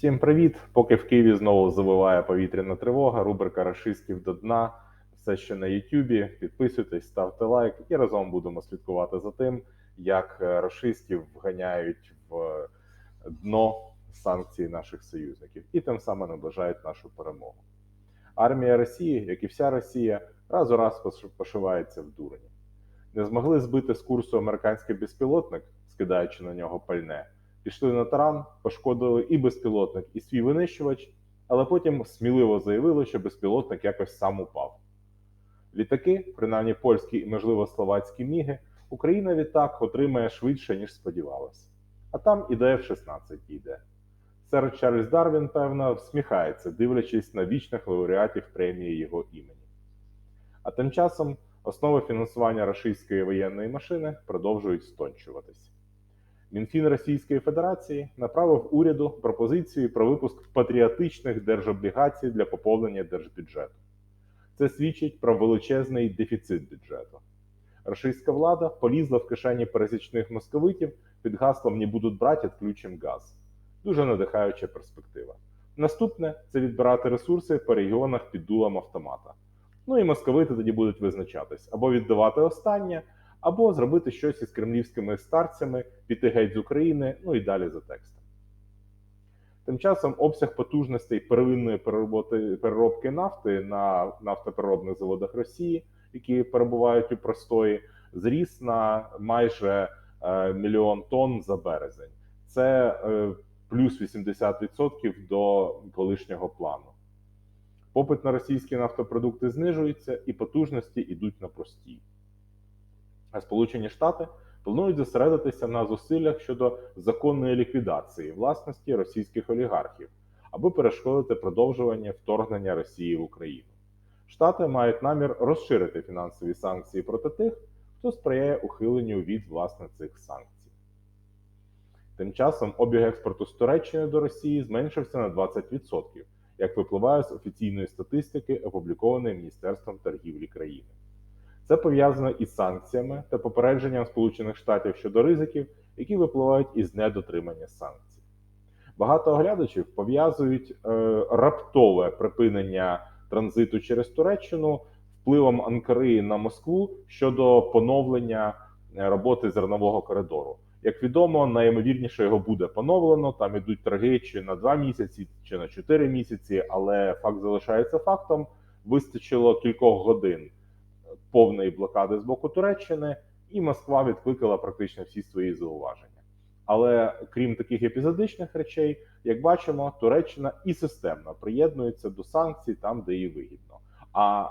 Всім привіт! Поки в Києві знову завиває повітряна тривога, рубрика Рашистів до дна. Все ще на Ютубі. Підписуйтесь, ставте лайк і разом будемо слідкувати за тим, як е, рашистів вганяють в дно санкції наших союзників і тим самим наближають нашу перемогу. Армія Росії, як і вся Росія, раз у раз пошивається в дурені. Не змогли збити з курсу американський безпілотник, скидаючи на нього пальне пішли на таран, пошкодили і безпілотник, і свій винищувач, але потім сміливо заявили, що безпілотник якось сам упав. Літаки, принаймні польські і, можливо, словацькі міги, Україна відтак отримає швидше, ніж сподівалася. А там і до F-16 йде. Сер Чарльз Дарвін, певно, всміхається, дивлячись на вічних лауреатів премії його імені. А тим часом основи фінансування рашистської воєнної машини продовжують стончуватись. Мінфін Російської Федерації направив уряду пропозицію про випуск патріотичних держоблігацій для поповнення держбюджету. Це свідчить про величезний дефіцит бюджету. Російська влада полізла в кишені пересічних московитів під гаслом «Не будуть брати, відключим газ. Дуже надихаюча перспектива. Наступне це відбирати ресурси по регіонах під дулом автомата. Ну і московити тоді будуть визначатись або віддавати останнє, або зробити щось із кремлівськими старцями, піти геть з України, ну і далі за текстом. Тим часом обсяг потужностей первинної перероботи, переробки нафти на нафтопереробних заводах Росії, які перебувають у простої, зріс на майже е, мільйон тонн за березень. Це е, плюс 80% до колишнього плану. Попит на російські нафтопродукти знижується, і потужності йдуть на простій. Сполучені Штати планують зосередитися на зусиллях щодо законної ліквідації власності російських олігархів, аби перешкодити продовжування вторгнення Росії в Україну. Штати мають намір розширити фінансові санкції проти тих, хто сприяє ухиленню від власне цих санкцій. Тим часом обіг експорту з Туреччини до Росії зменшився на 20%, як випливає з офіційної статистики, опублікованої Міністерством торгівлі країни. Це пов'язано із санкціями та попередженням Сполучених Штатів щодо ризиків, які випливають із недотримання санкцій. Багато оглядачів пов'язують е, раптове припинення транзиту через Туреччину впливом Анкари на Москву щодо поновлення е, роботи зернового коридору. Як відомо, найімовірніше його буде поновлено. Там ідуть торги чи на два місяці, чи на чотири місяці, але факт залишається фактом. Вистачило кількох годин повної блокади з боку Туреччини, і Москва відкликала практично всі свої зауваження. Але крім таких епізодичних речей, як бачимо, Туреччина і системно приєднується до санкцій там, де їй вигідно. А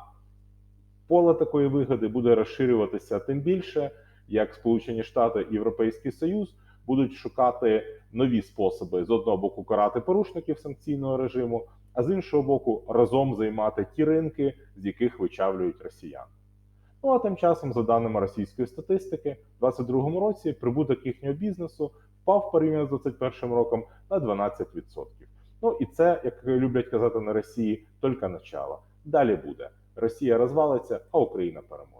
поле такої вигоди буде розширюватися тим більше, як Сполучені Штати і Європейський Союз будуть шукати нові способи з одного боку карати порушників санкційного режиму, а з іншого боку, разом займати ті ринки, з яких вичавлюють росіян. Ну а тим часом, за даними російської статистики, у 2022 році прибуток їхнього бізнесу впав порівняно з 2021 роком на 12%. Ну і це, як люблять казати на Росії, тільки начало. Далі буде. Росія розвалиться, а Україна переможе.